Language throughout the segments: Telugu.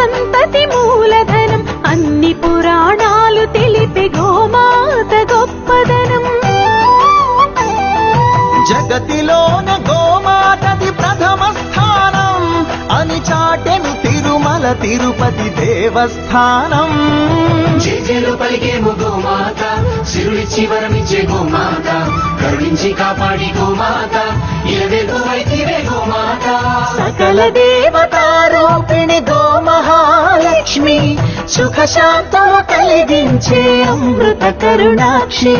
సంతతి మూలధనం అన్ని పురాణాలు తెలిపే గోమాత గొప్పదనం. జగతిలోన గోమాతది ప్రథమ స్థానం అని చాటెను తిరుమల తిరుపతి దేవస్థానం. జేజేలు పలికేము గోమాత సిరులిచ్చి వరమిచ్చే గోమాత కరుణించి కాపాడి గోమాత వైతివే గోమాత. సకల దేవతారూపిణి లక్ష్మి సుఖశాంతము కలిగించే అమృత కరుణాక్షి.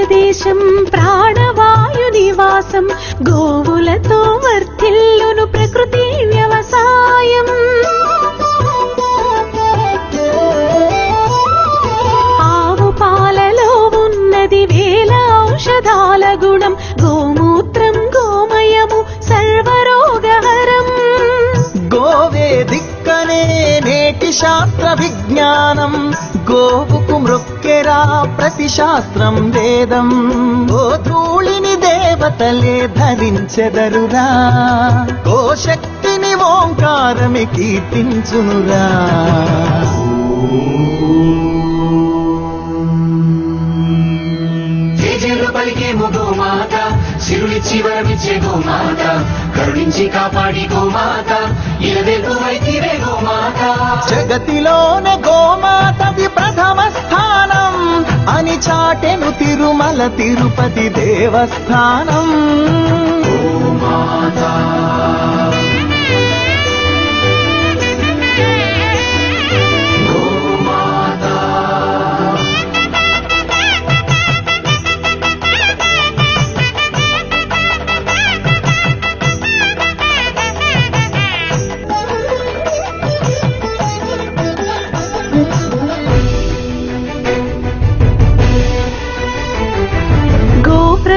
గోవులున్న ప్రాణవాయు నివాసం గోవులతో వర్తిల్లును ప్రకృతి వ్యవసాయం. ఆవు పాలలో ఉన్నది వేల ఔషధాల గుణం గోమూత్రం గోమయము సర్వరోగహరం. గోవే దిక్కనే నేటి శాస్త్ర విజ్ఞానం గోవుకు మృక్కెరా ప్రతి శాస్త్రం వేదం. ఓ ధూళిని దేవతలే ధరించెదరురా. ఓ శక్తిని ఓంకారమి కీర్తించునురా. పలికేము గోమాత సిరులిచ్చి వరమిచ్చే గోమాత కరుణించి కాపాడి గోమాత గోమాత జగతిలోనే గోమాతది చాటెను తిరుమల తిరుపతి దేవస్థానం.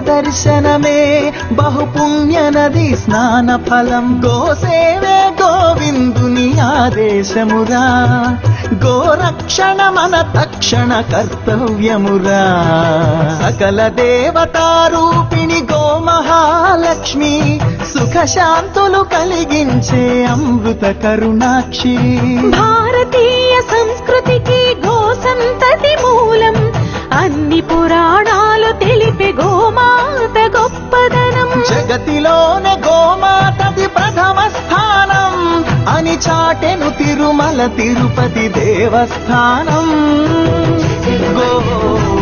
దర్శనమే బహుపుణ్య నది స్నాన ఫలం గోసేవే గోవిందుని ఆదేశమురా. గోరక్షణ మన తక్షణ కర్తవ్యమురా. సకల దేవతారూపిణి గోమహాలక్ష్మి సుఖశాంతులు కలిగించే అమృత కరుణాక్షి. భారతీయ సంస్కృతి జగతిలోనే గోమాతది ప్రథమ స్థానం. అని చాటెను తిరుమల తిరుపతి దేవస్థానం. గో